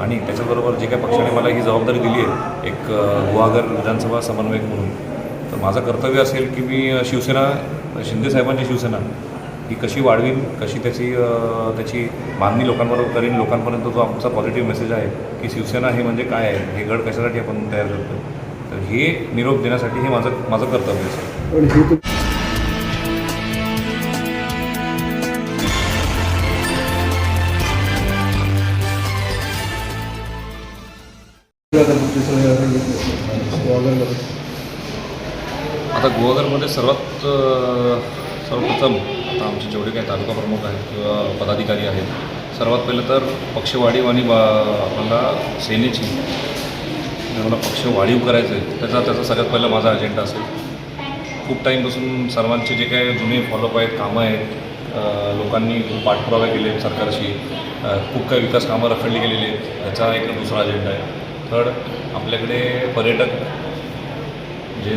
आणि त्याच्याबरोबर जे काही पक्षाने मला ही जबाबदारी दिली आहे एक गुहागर विधानसभा समन्वयक म्हणून तर माझं कर्तव्य असेल की मी शिवसेना शिंदे साहेबांची शिवसेना ही कशी वाढवीन कशी त्याची त्याची मागणी लोकांबरोबर करीन लोकांपर्यंत जो आमचा पॉझिटिव्ह मेसेज आहे की शिवसेना हे म्हणजे काय आहे हे गड कशासाठी आपण तयार करतो तर हे निरोप देण्यासाठी हे माझं माझं कर्तव्य असेल. आता तुमची गुहागरमध्ये सर्वात सर्वप्रथम आता आमचे जेवढे काही तालुका प्रमुख आहेत किंवा पदाधिकारी आहेत सर्वात पहिलं तर पक्ष वाढीव आणि बा आपल्याला सेनेची जर मला पक्ष वाढीव करायचं आहे त्याचा त्याचा सगळ्यात पहिला माझा अजेंडा असेल. खूप टाईमपासून सर्वांचे जे काही जुने फॉलोअप आहेत कामं आहेत लोकांनी खूप पाठपुरावा केले आहेत सरकारशी खूप काही विकास कामं रखडली गेलेली आहेत त्याचा एक दुसरा अजेंडा आहे. थर्ड आपल्याकडे पर्यटक जे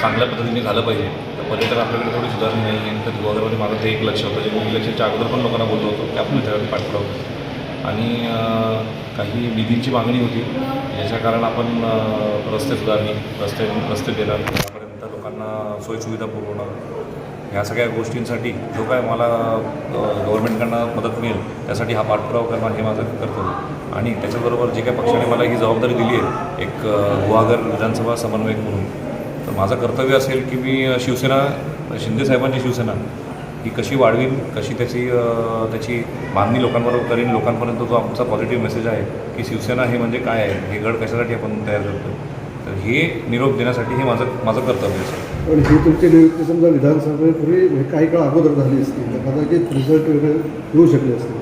चांगल्या पद्धतीने झालं पाहिजे. तर पर्यटन आपल्याकडे थोडी सुधारणी नाही आहे तर गोदावरी माझं ते एक लक्ष होतं. जे मी इलेक्शनच्या अगोदर पण लोकांना बोललो होतो की आपण त्यावेळी पाठपुरावा. आणि काही निधींची मागणी होती याच्या कारण आपण रस्ते सुधारणी रस्ते रस्ते देणार त्यापर्यंत लोकांना सोयीसुविधा पुरवणं. ह्या सगळ्या गोष्टींसाठी जो काय मला गव्हर्नमेंटकडनं मदत मिळेल त्यासाठी हा पाठपुरावा करणं हे माझं कर्तव्य आणि त्याच्याबरोबर जे काही पक्षाने मला ही जबाबदारी दिली आहे एक गुहागर विधानसभा समन्वयक म्हणून तर माझं कर्तव्य असेल की मी शिवसेना शिंदे साहेबांची शिवसेना ही कशी वाढवीन कशी त्याची त्याची मागणी लोकांबरोबर करीन लोकांपर्यंत जो आमचा पॉझिटिव्ह मेसेज आहे की शिवसेना हे म्हणजे काय आहे हे गड कशासाठी आपण तयार करतो हे निरोप देण्यासाठी हे माझं माझं कर्तव्य असेल पण ही तुमची नियुक्ती समजा विधानसभेपूर्वी म्हणजे काही काळ अगोदर झाली असती तर कदाचित रिझल्ट वगैरे येऊ शकले असते.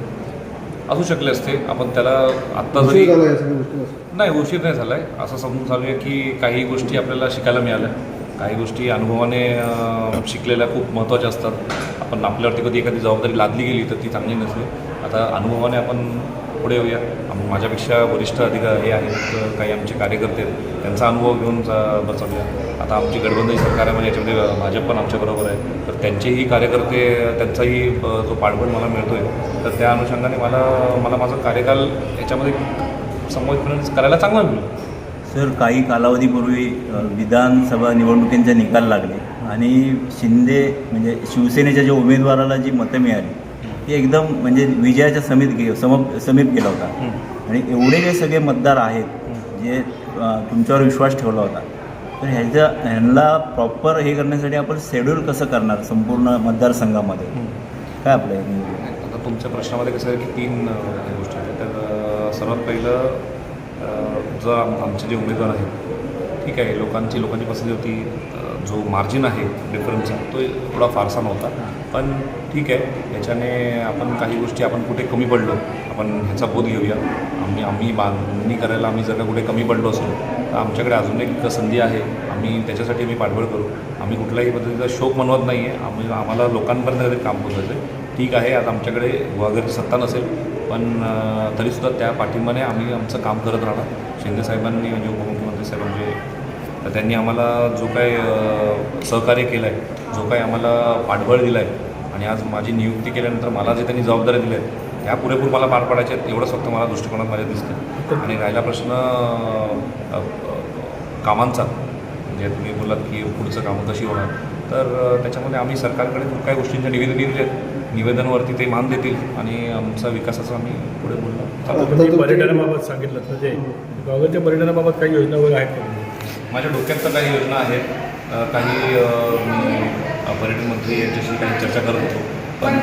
असू शकले असते. आपण त्याला आत्ता उशीर जरी झाला या सगळ्या गोष्टी असं नाही उशीर नाही झाला आहे असं समजून चालू आहे की काही गोष्टी आपल्याला शिकायला मिळाल्या. काही गोष्टी अनुभवाने अं, शिकलेल्या खूप महत्त्वाच्या असतात. आपण आपल्यावरती कधी एखादी जबाबदारी लादली गेली तर ती चांगली नसते. आता अनुभवाने आपण पुढे येऊया. आम- माझ्यापेक्षा वरिष्ठ अधिकार हे आहेत काही आमचे कार्यकर्ते आहेत. त्यांचा अनुभव घेऊन चा- बसवूया आता आमची गडबंदी सरकार आहे म्हणजे याच्यामध्ये भाजप पण आमच्याबरोबर आहे. तर त्यांचेही कार्यकर्ते त्यांचाही जो पाठबळ मला मिळतो आहे तर त्या अनुषंगाने मला मला माझा कार्यकाल याच्यामध्ये संबोधित करायला चांगला मिळेल सर काही कालावधीपूर्वी विधानसभा निवडणुकींचे निकाल लागले आणि शिंदे म्हणजे शिवसेनेच्या ज्या उमेदवाराला जी मतं मिळाली ती एकदम म्हणजे विजयाच्या समीप गे सम समीप गेला होता. आणि एवढे जे सगळे मतदार आहेत जे तुमच्यावर विश्वास ठेवला होता तर ह्याच्या ह्यांना प्रॉपर हे करण्यासाठी आपण शेड्यूल कसं करणार संपूर्ण मतदारसंघामध्ये? काय आपलं? आता तुमच्या प्रश्नामध्ये कसं आहे की तीन गोष्टी आहेत. तर सर्वात पहिलं जो आम आमचे जे उमेदवार आहेत ठीक आहे लोकांची लोकांची पसंती होती. जो मार्जिन आहे डिफरन्सचा तो थोडा फारसा नव्हता. पण ठीक आहे. याच्याने आपण काही गोष्टी आपण कुठे कमी पडलो आपण ह्याचा बोध घेऊया. आम्ही आम्ही बांधणी करायला आम्ही जर का कुठे कमी पडलो असेल तर आमच्याकडे अजून एक संधी आहे. आम्ही त्याच्यासाठी आम्ही पाठबळ करू. आम्ही कुठल्याही पद्धतीचा शोक मनवत नाही आहे आम्ही आम्हाला लोकांपर्यंत काहीतरी काम पोचायचं आहे. ठीक आहे आज आमच्याकडे वगैरे सत्ता नसेल पण तरीसुद्धा त्या पाठिंबाने आम्ही आमचं काम करत राहणार. शिंदे साहेबांनी म्हणजे उपमुख्यमंत्री साहेब तर त्यांनी आम्हाला जो काय सहकार्य केलं आहे जो काही आम्हाला पाठबळ दिलं आहे आणि आज माझी नियुक्ती केल्यानंतर मला जे त्यांनी जबाबदाऱ्या दिल्या आहेत ह्या पुरेपूर मला पार पाडायच्या आहेत एवढंच फक्त मला दृष्टिकोनात माझ्या दिसतं. आणि राहिला प्रश्न कामांचा म्हणजे तुम्ही बोलात की पुढचं कामं कशी होणार तर त्याच्यामध्ये आम्ही सरकारकडे खूप काही गोष्टींच्या निवेदन दिले आहेत. निवेदनावरती ते मान देतील आणि आमचा विकासाचा आम्ही पुढे तुमची- पर्यटनाबाबत सांगितलं ते गावाच्या पर्यटनाबाबत काही योजना वगैरे आहेत का? माझ्या डोक्यात तर काही योजना आहेत काही पर्यटन मंत्री यांच्याशी काही चर्चा करत होतो. पण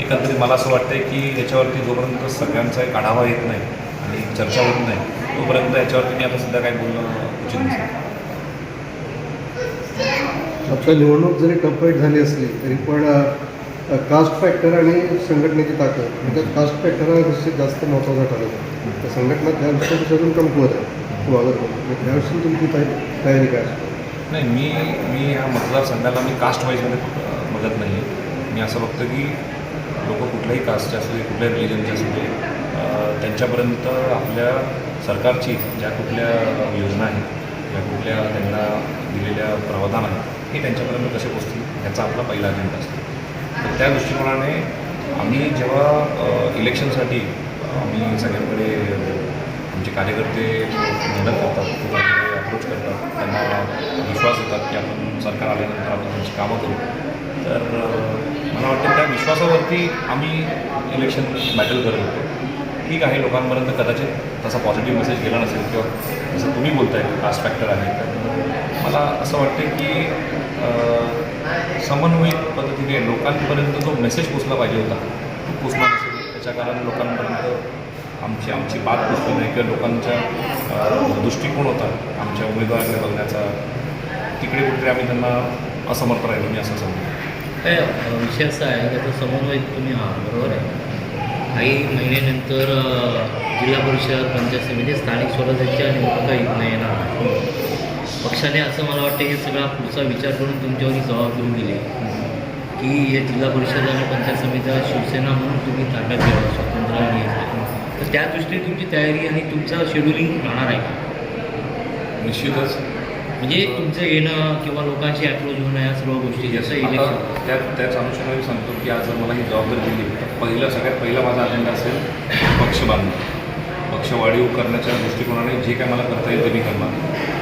एकंदरीत मला असं वाटतं की याच्यावरती जोपर्यंत सगळ्यांचा एक आढावा येत नाही आणि चर्चा होत नाही तोपर्यंत याच्यावरती मी आता सध्या काही बोलणं उचित नसेल आता निवडणूक जरी टफाईट झाली असली तरी पण कास्ट फॅक्टर आणि संघटनेची ताकद म्हणजे कास्ट फॅक्टर हा निश्चित जास्त महत्त्वाचा ठरतो तर संघटना त्या दृष्टीने कमकुवत आहे. वागत म्हणजे त्याविषयी तुमची तयारी काय असते? नाही मी मी ह्या मतदारसंघाला मी कास्ट वाईजमध्ये बघत नाही आहे मी असं बघतो की लोक कुठल्याही कास्टचे असू दे कुठल्याही रिलिजनचे असू दे त्यांच्यापर्यंत आपल्या सरकारची ज्या कुठल्या योजना आहेत ज्या कुठल्या त्यांना दिलेल्या प्रावधान आहेत हे त्यांच्यापर्यंत कसे पोचतील ह्याचा आपला पहिला अजेंडा असतो. तर त्या दृष्टिकोनाने आम्ही जेव्हा इलेक्शनसाठी आम्ही सगळ्यांकडे आमचे कार्यकर्ते मेहनत सरकार आल्यानंतर आपण त्यांची कामं करू. तर मला वाटतं त्या विश्वासावरती आम्ही इलेक्शन बॅटल करत होतो. ठीक आहे लोकांपर्यंत कदाचित तसा पॉझिटिव्ह मेसेज गेला नसेल किंवा जसं तुम्ही बोलताय कास्ट फॅक्टर आहे. तर मला असं वाटते की समन्वयित पद्धतीने लोकांपर्यंत जो मेसेज पोचला पाहिजे होता तो पोचला नसेल. त्याच्या कारण लोकांपर्यंत आमची आमची बात पोचली नाही किंवा लोकांचा दृष्टिकोन होता आमच्या उमेदवाराकडे बघण्याचा तिकडे कुठेतरी आम्ही त्यांना असमर्थ राहिलो मी असं समजतो काय विषय असा आहे की आता समन्वय तुम्ही हा बरोबर आहे? काही महिन्यानंतर जिल्हा परिषद पंचायत समिती स्थानिक स्वराज्याच्या निवडणुका येत नाही येणार. पक्षाने असं मला वाटतं हे सगळा पुढचा विचार करून तुमच्यावर ही जबाबदारी दिली. की हे जिल्हा परिषद आणि पंचायत समित्या शिवसेना म्हणून तुम्ही ताब्यात घ्यावं स्वातंत्र्याने घ्यायचं तर त्या दृष्टीने तुमची तयारी आणि तुमचं शेड्युलिंग राहणार आहे का? निश्चितच. म्हणजे तुमचं येणं किंवा लोकांशी अप्रोच होणं या सर्व गोष्टी जसं इलेक्शन त्या त्याच अनुषंगाने सांगतो की आज जर मला ही जबाबदारी दिली तर पहिलं सगळ्यात पहिला माझा अजेंडा असेल पक्ष बांधणं. पक्ष वाढीव करण्याच्या दृष्टिकोनाने जे काय मला करता येईल ते मी करणार.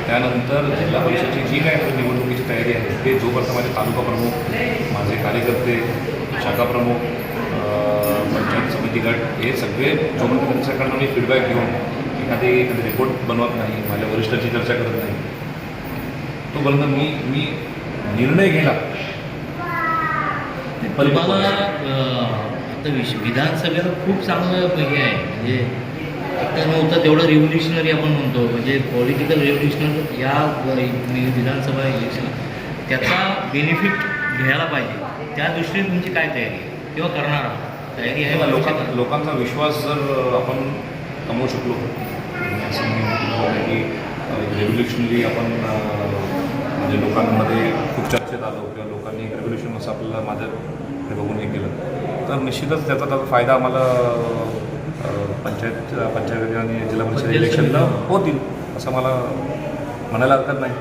त्यानंतर जिल्हा परिषदची जी काय निवडणुकीची तयारी आहे ते जोपर्यंत माझे तालुका प्रमुख माझे कार्यकर्ते शाखा प्रमुख पंचायत समिती गट हे सगळे जोपर्यंत त्यांच्याकडनं मी फीडबॅक घेऊन एखादी एखादी रिपोर्ट बनवत नाही माझ्या वरिष्ठांची चर्चा करत नाही तोपर्यंत मी मी निर्णय घेला. ते तुम्हाला आता विश विधानसभेला खूप चांगलं हे आहे. म्हणजे आता नव्हतं तेवढं रिव्होल्युशनरी आपण म्हणतो. म्हणजे पॉलिटिकल रिव्होल्युशनर या वि- विधानसभा इलेक्शन त्याचा बेनिफिट घ्यायला पाहिजे. त्या दृष्टीने तुमची काय तयारी आहे? किंवा करणार आहात? तयारी आहे तेव्हा मला लोकां विचारा. लोकांचा विश्वास जर आपण कमवू शकलो असं मी म्हणतो की रेव्होल्युशनली आपण अं, म्हणजे लोकांमध्ये खूप चर्चेत आलो किंवा लोकांनी रेव्होल्युशन असं आपल्याला माझ्याकडे बघून हे केलं तर निश्चितच त्याचा त्याचा फायदा आम्हाला पंचायत पंचायत आणि जिल्हा परिषद इलेक्शनला. होतील असं मला म्हणायला हरकत नाही